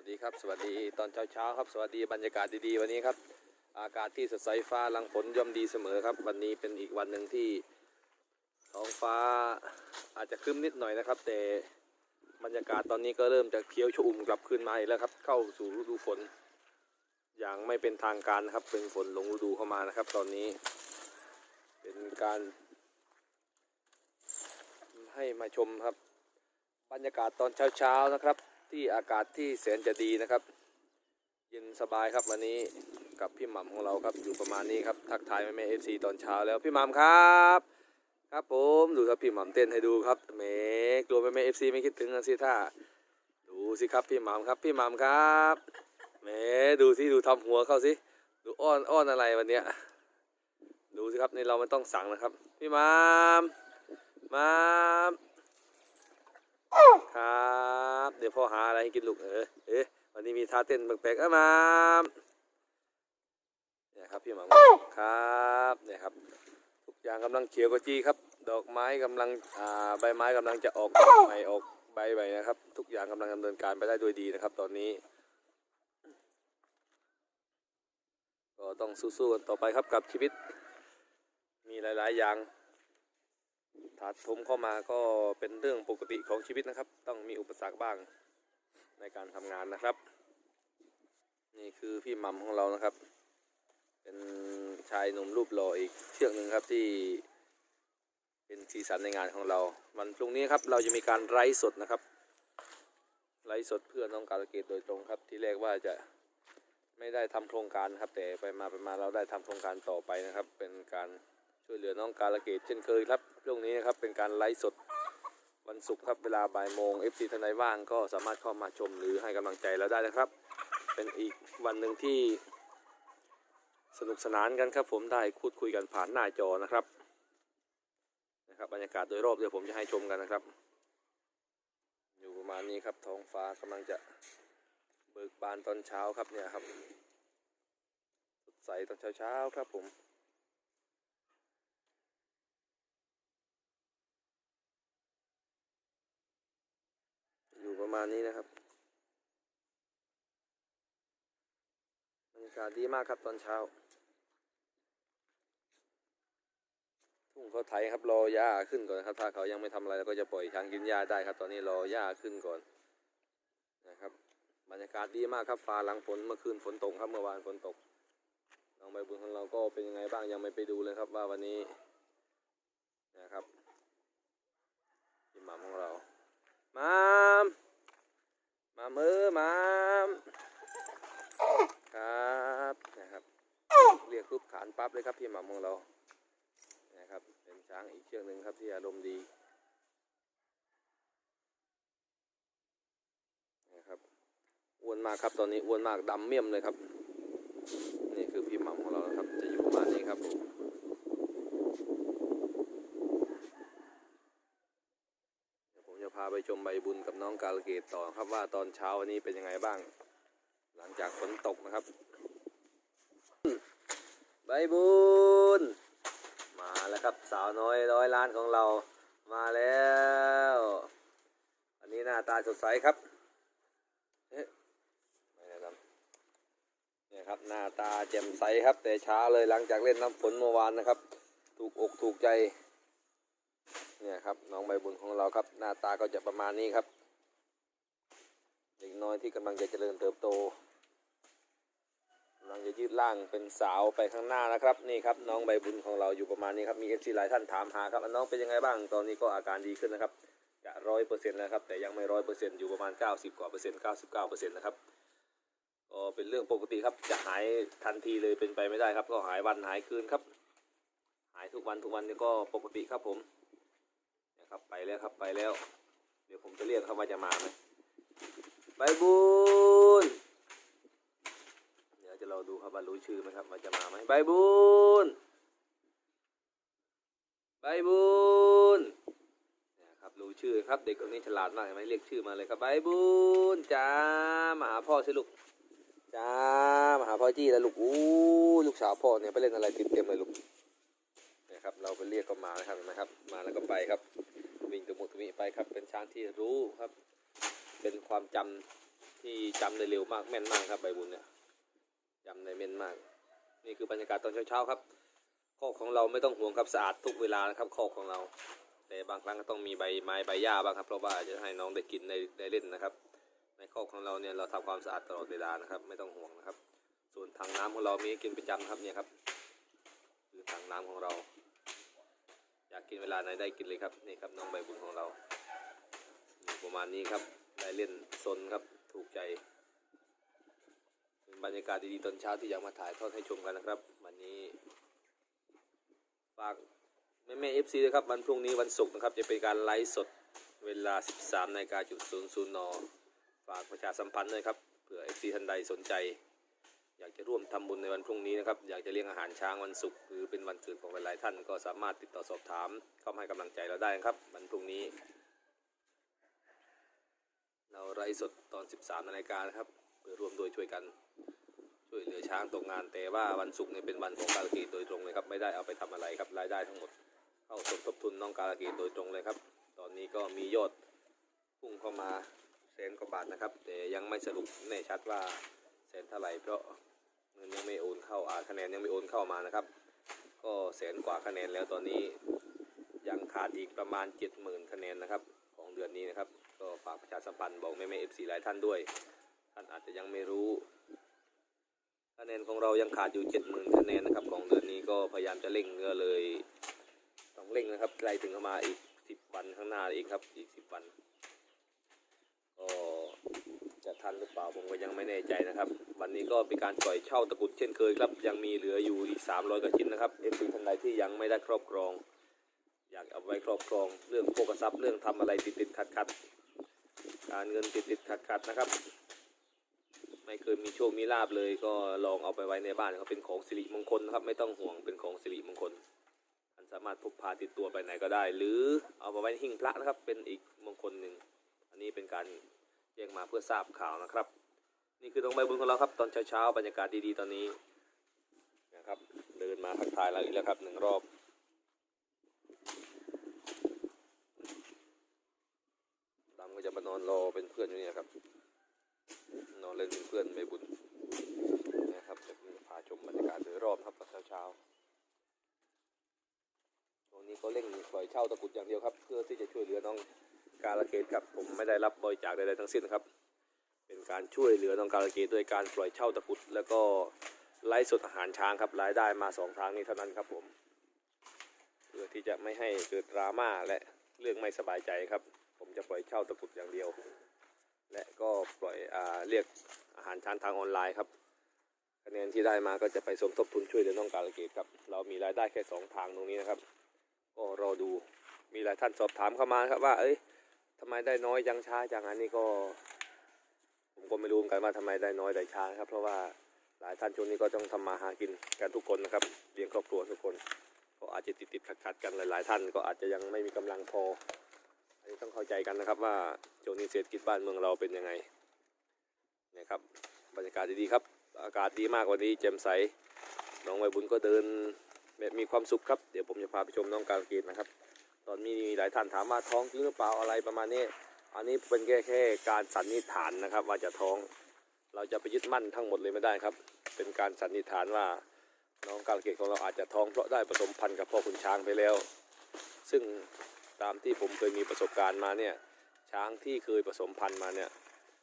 วัสดีครับ สวัสดีตอนเช้าเช้าครับ สวัสดีบรรยากาศดีๆ วันนี้ครับ อากาศที่สดใสฟ้าลังฝนย่อมดีเสมอครับ วันนี้เป็นอีกวันหนึ่งที่ท้องฟ้าอาจจะครึ้มนิดหน่อยนะครับ แต่บรรยากาศตอนนี้ก็เริ่มจะเขียวชอุ่มกลับคืนมาอีกแล้วครับ เข้าสู่ฤดูฝน อย่างไม่เป็นทางการนะครับ เป็นฝนลงฤดูเข้ามานะครับ ตอนนี้ เป็นการให้มาชมครับ บรรยากาศตอนเช้าๆนะครับ ที่อากาศที่แสนจะดีนะครับ เย็นสบายครับวันนี้กับพี่หม่ำของเราครับอยู่ประมาณนี้ครับทักทายแม่แม่เอฟซีตอนเช้าแล้วพี่หม่ำครับ ครับผมดูครับพี่หม่ำเต้นให้ดูครับแหมกลัวแม่แม่เอฟซีไม่คิดถึงนะสิท่าดูสิครับพี่หม่ำครับพี่หม่ำครับแหมดูสิดูทำหัวเข้าสิดูอ้อนอ้อนอะไรวันเนี้ยดูสิครับนี่เราไม่ต้องสั่งนะครับ พี่หม่ำหม่ำ ครับ เดี๋ยวพ่อหาอะไรให้กินลูกเออเอ๊ะวันนี้มีท่าเต้นแปลกๆเอ้ามาเนี่ยครับพี่หมังครับเนี่ยครับ ทุกอย่างกำลังเขียวกจีครับ ดอกไม้กำลังอ่าใบไม้กำลังจะออกดอกใหม่ออกใบใหม่นะครับ ทุกอย่างกำลังดำเนินการไปได้ด้วยดีนะครับ ตอนนี้ก็ต้องสู้ๆกันต่อไปครับกับชีวิต มีหลาย ๆ อย่าง ถาโถมเข้ามาก็เป็นเรื่องปกติของชีวิตนะครับ ต้องมีอุปสรรคบ้างในการทำงานนะครับ นี่คือพี่มัมของเรานะครับ เป็นชายหนุ่มรูปหล่ออีกเชือกหนึ่งครับที่เป็นสีสันในงานของเรา วันพรุ่งนี้ครับเราจะมีการไลฟ์สดนะครับไลฟ์สดเพื่อน้องการเกดโดยตรงครับ ที่แรกว่าจะไม่ได้ทำโครงการครับ แต่ไปมาไปมาเราได้ทำโครงการต่อไปนะครับ เป็นการ ช่วยเหลือน้องกาลเกตเช่นเคยครับช่วงนี้นะครับเป็นการไลฟ์สดวันศุกร์ครับเวลาบ่ายโมง FC ท่านใดว่างก็สามารถเข้ามาชมหรือให้กำลังใจเราได้นะครับ เป็นอีกวันหนึ่งที่สนุกสนานกันครับ ผมได้พูดคุยกันผ่านหน้าจอนะครับนะครับบรรยากาศโดยรอบเดี๋ยวผมจะให้ชมกันนะครับ อยู่ประมาณนี้ครับท้องฟ้ากำลังจะเบิกบานตอนเช้าครับเนี่ยครับสดใสตอนเช้าๆครับผม อยู่ประมาณนี้นะครับบรรยากาศดีมากครับตอนเช้า ทุ่งเขาไถครับรอหญ้าขึ้นก่อนนะครับ ถ้าเขายังไม่ทำอะไรเราก็จะปล่อยช้างกินหญ้าได้ครับ ตอนนี้รอหญ้าขึ้นก่อนนะครับ บรรยากาศดีมากครับฟ้าหลังฝนเมื่อคืนฝนตกครับเมื่อวานฝนตกน้องใบบุญของเราก็เป็นยังไงบ้างยังไม่ไปดูเลยครับว่าวันนี้นะครับพี่หม่ำของเรา มาม มามือมามครับนะครับ เรียกรูปขานปั๊บเลยครับพี่หมาของเรานะครับเป็นช้างอีกเชือกหนึ่งครับที่อารมณ์ดีนะครับอ้วนมากครับตอนนี้อ้วนมากดำเมี่ยมเลยครับนี่คือพี่หม่ำของเรานะครับ จะอยู่ประมาณนี้ครับผมเดี๋ยวผมจะพาไปชมใบบุญกับน้องกาลเกตต่อครับว่าตอนเช้าวันนี้เป็นยังไงบ้าง หลังจากฝนตกนะครับ ใบบุญ มาแล้วครับสาวน้อยร้อยล้านของเรามาแล้วอันนี้หน้าตาสดใสครับเอ๊ะไม่แนะนำเนี่ยครับหน้าตาแจ่มใสครับแต่เช้าเลยหลังจากเล่นน้ำฝนเมื่อวานนะครับ ถูกอกถูกใจ เนี่ยครับน้องใบบุญของเราครับ หน้าตาก็จะประมาณนี้ครับเด็กน้อยที่กำลังจะเจริญเติบโตกำลังจะยืดร่างเป็นสาวไปข้างหน้านะครับ นี่ครับน้องใบบุญของเราอยู่ประมาณนี้ครับมีเอฟซีหลายท่านถามหาครับน้องเป็นยังไงบ้างตอนนี้ก็อาการดีขึ้นนะครับจะร้อยเปอร์เซ็นต์แล้วครับแต่ยังไม่ร้อยเปอร์เซ็นต์อยู่ประมาณเก้าสิบกว่าเปอร์เซ็นต์เก้าสิบเก้าเปอร์เซ็นต์นะครับก็เป็นเรื่องปกติครับจะหายทันทีเลยเป็นไปไม่ได้ครับ ก็หายวันหายคืนครับ หายทุกวันทุกวันนี่ก็ปกติครับผม ครับไปแล้วครับไปแล้ว เดี๋ยวผมจะเรียกเขาว่าจะมาไหมใบบุญเดี๋ยวจะเราดูครับว่ารู้ชื่อไหมครับว่าจะมาไหมใบบุญใบบุญเนี่ยครับรู้ชื่อครับเด็กคนนี้ฉลาดมากเห็นไหมเรียกชื่อมาเลยครับใบบุญจ้ามาหาพ่อสิลูกจ้ามาหาพ่อจี้แล้วลูกอู้ลูกสาวพ่อเนี่ยไปเล่นอะไรติดเต็มเลยลูก ครับ เราไปเรียกก็มานะครับเห็นไหมครับ มาแล้วก็ไปครับ วิ่งตัวมุตุมิไปครับ เป็นช้างที่รู้ครับ เป็นความจที่จำได้เร็วมากแม่นมากครับใบบุญเนี่ยจำได้แม่นมาก นี่คือบรรยากาศตอนเช้าๆครับคอกของเราไม่ต้องห่วงครับสะอาดทุกเวลานะครับคอกของเรา แต่บางครั้งก็ต้องมีใบไม้ใบหญ้าบ้างครับเพราะว่าจะให้น้องได้กินได้ได้เล่นนะครับ ในคอกของเราเนี่ยเราทำความสะอาดตลอดเวลานะครับ ไม่ต้องห่วงนะครับ ส่วนถังน้ำของเรามีกินประจำครับเนี่ยครับคือถังน้ำของเราากกินเวลาไหนได้กินเลยครับนี่ครับน้องใบบุญของเราประมาณนี้ครับได้เล่นซนครับถูกใจเป็นบรรยากาศดีๆตอนเช้าที่อยากมาถ่ายทอดให้ชมกันนะครับ วันนี้ฝากแม่แม่เอฟซีด้วยครับวันพรุ่งนี้วันศุกร์นะครับจะเป็นการไลฟ์สดเวลา 13นาฬิกาจุดศูนย์ศูนย์นฝากประชาสัมพันธ์ด้วยครับเผื่อเอฟซีท่านใดสนใจ อยากจะร่วมทำบุญในวันพรุ่งนี้นะครับ อยากจะเลี้ยงอาหารช้างวันศุกร์หรือเป็นวันเกิดของหลายๆท่านก็สามารถติดต่อสอบถามเข้ามาให้กำลังใจเราได้นะครับ วันพรุ่งนี้ เราไลฟ์สดตอน 13นาฬิกานะครับเพื่อร่วมด้วยช่วยกัน ช่วยเหลือช้างตกงาน แต่ว่าวันศุกร์เนี่ยเป็นวันของการกตโดยตรงเลยครับไม่ได้เอาไปทำอะไรครับรายได้ทั้งหมด เข้าสมทบทุนน้องการกตโดยตรงเลยครับ ตอนนี้ก็มียอดพุ่งเข้ามาแสนกว่าบาทนะครับ แต่ยังไม่สรุปแน่ชัดว่าแสนเท่าไหร่เพราะ เงินยังไม่โอนเข้าอ่าคะแนนยังไม่โอนเข้ามานะครับ ก็แสนกว่าคะแนนแล้วตอนนี้ยังขาดอีกประมาณ 70,000 คะแนนนะครับ ของเดือนนี้นะครับ ก็ฝากประชาสัมพันธ์บอกแม่แม่เอฟซีหลายท่านด้วย ท่านอาจจะยังไม่รู้คะแนนของเรายังขาดอยู่ 70,000 คะแนนนะครับ ของเดือนนี้ก็พยายามจะเร่งก็เลยต้องเร่งนะครับใกล้ถึงเข้ามาอีก 10 วันข้างหน้าอีกครับอีก 10 วัน ทันหรือเปล่าผมก็ยังไม่แน่ใจนะครับ วันนี้ก็เป็นการปล่อยเช่าตะกุดเช่นเคยครับ ยังมีเหลืออยู่อีก 300กว่าชิ้นนะครับเอฟซีท่านใดที่ยังไม่ได้ครอบครอง อยากเอาไว้ครอบครอง เรื่องโภคทรัพย์เรื่องทำอะไรติดติดขัดขัดการเงินติดติดขัดขัดนะครับ ไม่เคยมีโชคมีลาบเลย ก็ลองเอาไปไว้ในบ้านเขาเป็นของสิริมงคลนะครับ ไม่ต้องห่วงเป็นของสิริมงคลท่านสามารถพกพาติดตัวไปไหนก็ได้ หรือเอาไปไว้หิ้งพระนะครับ เป็นอีกมงคลหนึ่งอันนี้เป็นการ จ้งมาเพื่อทราบข่าวนะครับ นี่คือตรงใบบุญของเราครับ ตอนเช้าๆบรรยากาศดีๆตอนนี้นะครับเดินมาทักทายเราอีกแล้วครับหนึ่งรอบดำก็จะมานอนรอเป็นเพื่อนอยู่เนี่ยครับ นอนเล่นเป็นเพื่อนใบบุญนะครับจะพาชมบรรยากาศโดยรอบครับตอนเช้าๆตรงนี้ก็เร่งปล่อยเช่าตะกุดอย่างเดียวครับ เพื่อที่จะช่วยเหลือน้อง การละเกตครับผมไม่ได้รับบริจาคใดๆทั้งสิ้นครับ เป็นการช่วยเหลือน้องการละเกตด้วยการปล่อยเช่าตะกุด แล้วก็ไลฟ์สดอาหารช้างครับรายได้มาสองทางนี้เท่านั้นครับผมเพื่อที่จะไม่ให้เกิดดราม่าและเรื่องไม่สบายใจครับ ผมจะปล่อยเช่าตะกุดอย่างเดียว และก็ปล่อยอเรียกอาหารช้างทางออนไลน์ครับคะแนนที่ได้มาก็จะไปสมทบทุนช่วยเหลือน้องการละเกตครับ เรามีรายได้แค่สองทางตรงนี้นะครับ ก็รอดูมีหลายท่านสอบถามเข้ามาครับว่า เอ้ย ทำไมได้น้อยยังช้าจังอันนี้ก็ ผมก็ไม่รู้เหมือนกันว่าทำไมได้น้อยได้ช้าครับ เพราะว่าหลายท่านช่วงนี้ก็ต้องทำมาหากินกันทุกคนนะครับเลี้ยงครอบครัวทุกคน ก็อาจจะติดติดขัดขัดกันหลาย ๆ ท่านก็อาจจะยังไม่มีกำลังพอ อันนี้ต้องเข้าใจกันนะครับว่าช่วงนี้เศรษฐกิจบ้านเมืองเราเป็นยังไงนะครับบรรยากาศดีๆครับ อากาศดีมากวันนี้แจ่มใสน้องใบบุญก็เดินแบบมีความสุขครับ เดี๋ยวผมจะพาไปชมน้องการเกตนะครับ ตอนนี้มีหลายท่านถามว่าท้องจริงหรือเปล่าอะไรประมาณนี้ อันนี้เป็นแค่แค่การสันนิษฐานนะครับ ว่าจะท้อง เราจะไปยึดมั่นทั้งหมดเลยไม่ได้ครับ เป็นการสันนิษฐานว่าน้องกาลเกตของเราอาจจะท้องเพราะได้ผสมพันธุ์กับพ่อคุณช้างไปแล้ว ซึ่งตามที่ผมเคยมีประสบการณ์มาเนี่ยช้างที่เคยผสมพันธุ์มาเนี่ย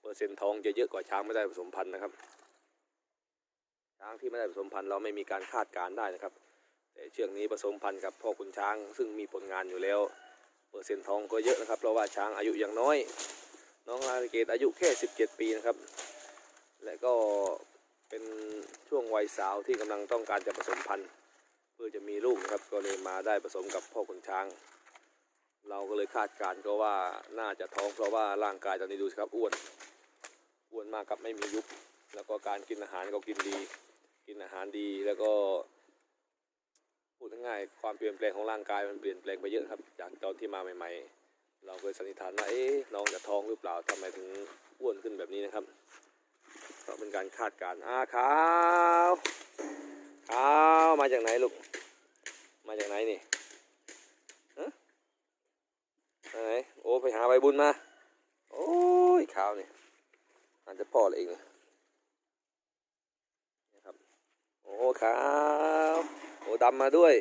เปอร์เซ็นต์ท้องจะเยอะกว่าช้างไม่ได้ผสมพันธุ์นะครับ ช้างที่ไม่ได้ผสมพันธุ์เราไม่มีการคาดการณ์ได้นะครับ เชือกนี้ผสมพันธุ์กับพ่อคุณช้าง ซึ่งมีผลงานอยู่แล้ว เปอร์เซ็นต์ทองก็เยอะนะครับเพราะว่าช้างอายุยังน้อย น้องอาริเกตอายุแค่ 17 ปีนะครับ และก็เป็นช่วงวัยสาวที่กำลังต้องการจะผสมพันธุ์ เพื่อจะมีลูกนะครับก็เลยมาได้ผสมกับพ่อคุณช้าง เราก็เลยคาดการณ์ก็ว่าน่าจะท้องเพราะว่าร่างกายตอนนี้ดูสิครับอ้วนอ้วนมากครับไม่มียุบแล้วก็การกินอาหารก็กินดี กินอาหารดีแล้วก็ พูดง่ายๆความเปลี่ยนแปลงของร่างกายมันเปลี่ยนแปลงไปเยอะครับ จากตอนที่มาใหม่ ๆ เราเคยสันนิษฐานว่าเอ๊ะน้องจะท้องหรือเปล่าทำไมถึงอ้วนขึ้นแบบนี้นะครับก็เป็นการคาดการณ์อ่าขาวขาวมาจากไหนลูกมาจากไหนนี่ฮะมาไหนโอ้ไปหาใบบุญมาโอ้ยขาวนี่อาจจะพ่อเลยเองนะครับโอ้ครับ โอ้ดำมาด้วย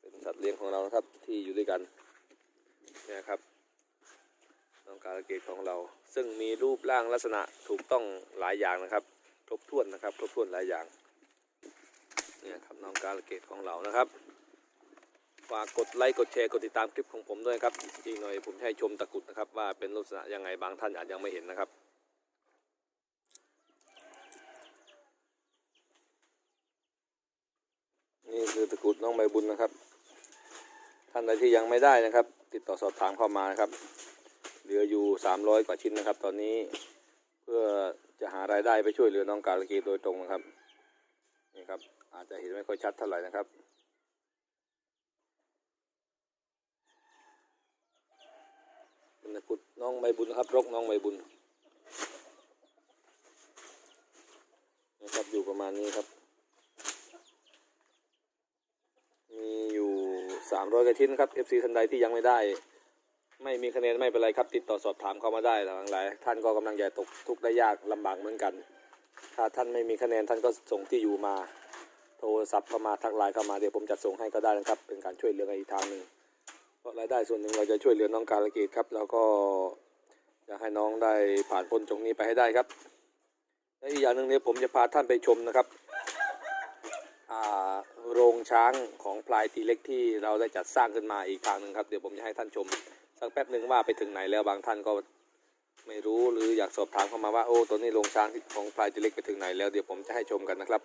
เป็นสัตว์เลี้ยงของเราครับที่อยู่ด้วยกันเนี่ยครับน้องการเกดของเรา ซึ่งมีรูปร่างลักษณะถูกต้องหลายอย่างนะครับครบถ้วนนะครับครบถ้วนหลายอย่างเนี่ยครับน้องการเกดของเรานะครับฝากกดไลค์กดแชร์กดติดตามคลิปของผมด้วยครับอีกหน่อยผมให้ชมตะกุดนะครับว่าเป็นลักษณะยังไงบางท่านอาจยังไม่เห็นนะครับ นี่ คือตะกรุดน้องใบบุญนะครับ ท่านใดที่ยังไม่ได้นะครับ ติดต่อสอบถามเข้ามานะครับ เหลืออยู่ 300 กว่าชิ้นนะครับ ตอนนี้เพื่อจะหารายได้ไปช่วยเหลือน้องการกดโดยตรงนะครับนี่ครับ อาจจะเห็นไม่ค่อยชัดเท่าไหร่นะครับเป็นตะกุดน้องใบบุญนะครับ รกน้องใบบุญนะครับอยู่ประมาณนี้ครับ มีอยู่ 300กว่าชิ้นครับ FC ท่านใดที่ยังไม่ได้ ไม่มีคะแนนไม่เป็นไรครับ ติดต่อสอบถามเข้ามาได้หลายหลายท่านก็กำลังจะตกทุกข์ได้ยากลำบากเหมือนกัน ถ้าท่านไม่มีคะแนนท่านก็ส่งที่อยู่มา โทรศัพท์เข้ามาทักไลน์เข้ามาเดี๋ยวผมจัดส่งให้ก็ได้นะครับ เป็นการช่วยเหลืออีกทางหนึ่งเพราะรายได้ส่วนหนึ่งเราจะช่วยเหลือน้องการะเกดครับ แล้วก็อยากให้น้องได้ผ่านพ้นตรงนี้ไปให้ได้ครับและอีกอย่างหนึ่งเนี่ยผมจะพาท่านไปชมนะครับอ่า โรงช้างของพลายตีเล็กที่เราได้จัดสร้างขึ้นมาอีกทางหนึ่งครับ เดี๋ยวผมจะให้ท่านชม สักแป๊บหนึ่งว่าไปถึงไหนแล้วบางท่านก็ไม่รู้หรืออยากสอบถามเข้ามาว่าโอ้ตัวนี้โรงช้างของพลายตีเล็กไปถึงไหนแล้วเดี๋ยวผมจะให้ชมกันนะครับ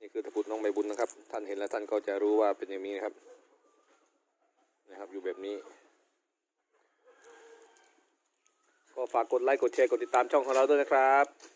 นี่คือตะกรุดน้องใบบุญนะครับ ท่านเห็นแล้วท่านก็จะรู้ว่าเป็นอย่างนี้นะครับนะครับอยู่แบบนี้ ก็ฝากกดไลค์กดแชร์กดติดตามช่องของเราด้วยนะครับ